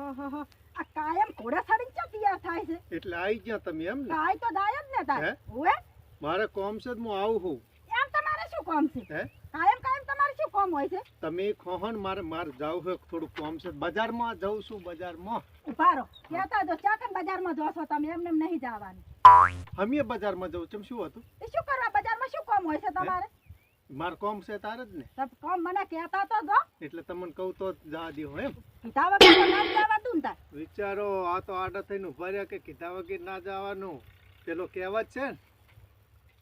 આ કાયમ ઘોડા ચડીને ચા તૈયાર થાય છે? એટલે આવી ગયા તમે એમ ને? કાંઈ તો દાય જ ને તાર? ઓએ મારે કોમ છે તો હું આવું હું એમ તમારે શું કામ છે? હે? કાયમ કાયમ તમારે શું કોમ હોય છે? તમે ખોહન મારે મારે જાવું હોય થોડું કોમ છે. બજારમાં જઉં છું બજારમાં. ઊભા રહો. કહેતા જો ચાકન બજારમાં જો છો તમે? એમને એમ નહીં જવાનું. અમે બજારમાં જવું છું. શું હતું? એ શું કરવા? બજારમાં શું કામ હોય છે તમારે? મારે કોમ છે તારે જ ને? તબ કોમ મને કહેતા તો જો. એટલે તમને કહું તો જ દ્યો એમ? કીધા વગર ના જ જવા દઉં તાર. વિચારો આ તો આડા થઈને ઊભા રહ્યા કે કીધા વગર ના જવાનું. પેલો કહેવત છે ને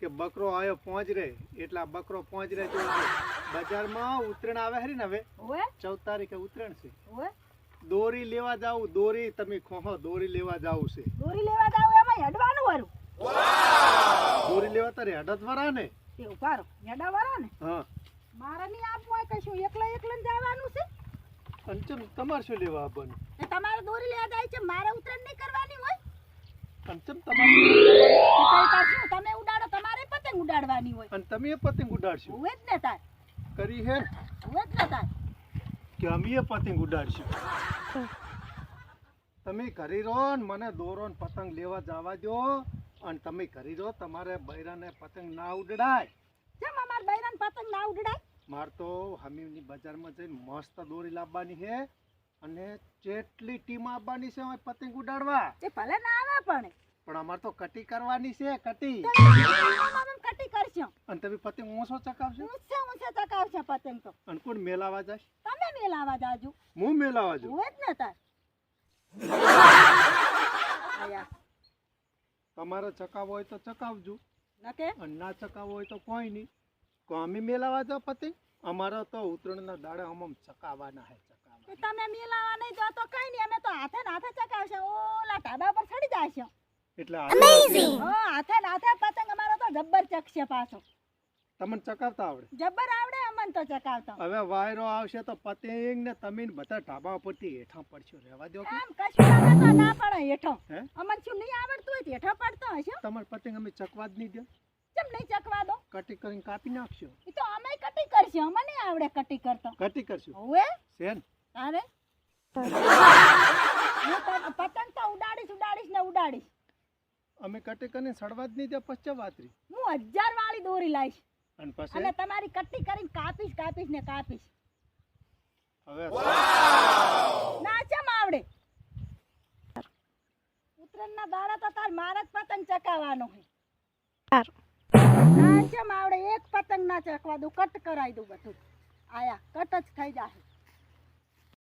કે બકરો આયો પહોંચ રે એટલે બકરો પહોંચ રે તો બજારમાં ઉતરણ આવે હરી ને હવે? ચૌદ તારીખે ઉતરણ છે. દોરી લેવા જાવ દોરી તમે ખોહો દોરી લેવા જાવ છે. દોરી લેવા જાવ એમાં હેડવાનું વરું. દોરી લેવા તારે હડત વરા ને? તે ઊભા રહો હેડા વાળા ને? હા. મારે નહીં આપવું હોય કશું. એકલા એકલા જવાનું છે? અને તમારે શું લેવા આવવાનું? એ તમારે દોરી લેવા જાય છે મારે ઉતરણ નહીં કરવાની હોય? અને તમારે તો શું? તમે ઉડાડો તમારે પતંગ ઉડાડવાની હોય. અને તમે પતંગ ઉડાડશો? હોય જ ને તાર. કરી હે હું જ ને તાર. કે અમે પતંગ ઉડાડશું. તમે કરી રહો ને મને દોરો ને પતંગ લેવા જવા દો. અને તમે કરી દો તમારે બૈરાને પતંગ ના ઉડડાય. કેમ અમાર બૈરાને પતંગ ના ઉડડાય? માર તો હમીની બજારમાં જઈને મસ્ત દોરી લાવવાની છે અને જેટલી ટીમ આવવાની છે અમે પતંગ ઉડાડવા. એ ભલે ના આવે પણ. પણ અમારે તો કટી કરવાની છે કટી. કટી કરશો. અને તમે પતંગ ઊંચો ચકાવશો ઊંચે ઊંચે ચકાવશે પતંગ તો. અને કોણ મેલાવા જાય? તમે મેલાવા જાજો. હું મેલાવા જાઉં. હોય જ ને તાર આયા તમારે ચકાવો હોય તો ચકાવજો. નકે અને ના ચકાવો હોય તો કોઈ નહીં. તો અમે મેલાવા જો પતિ. અમારા તો ઉત્તરાયણના દાડે આમ ચકાવવાના હે તો તમે મેલાવા નહીં જો તો કઈ નહીં. અમે તો હાથે ને હાથે ચકાવશે. ઓલા ઢાબા પર ચડી જશે. એટલે અમેઝિંગ હા હાથે ને હાથે પતંગ. અમારો તો જબ્બર ચકશે પાછો. તમને ચકાવતા આવડે? જબ્બર આવડે અમન તો. ચકાવતા હવે વાયરો આવશે તો પતંગ ને તમે બધા ઢાબા ઉપરથી હેઠા પડશો રહેવા દો કે? આમ કશું અમે તો ના પડે હેઠો. અમન શું નહીં આવડતું હોય હેઠો પડતો હશે. તમારે પતંગ અમે ચકવા જ નહીં દો. કેમ નહીં ચકવા દો? કટી કરીને કાપી નાખશો. એ તો અમે કટી કરશે અમને નહીં આવડે કટી કરતો. કટી કરશું. ઓએ સેન. તારે? પતંગ તો ઉડાડીશ ઉડાડીશ ને ઉડાડીશ. અમે કટી કરીને સડવા જ નહીં દે પશ્ચા વાતરી. હું હજાર વાળી દોરી લાવીશ અને પછી? અને તમારી કટી કરીને કાપીશ કાપીશ ને કાપીશ. હવે? ના ચમ આવડે? ઉત્તરાયણના દાડા તો તાર મારા જ પતંગ ચકાવવાનો હે. ના ચમ આવડે? એક પતંગ ના ચકવા દઉં કટ કરાવી દઉં બધું. આયા કટ જ થઈ જાય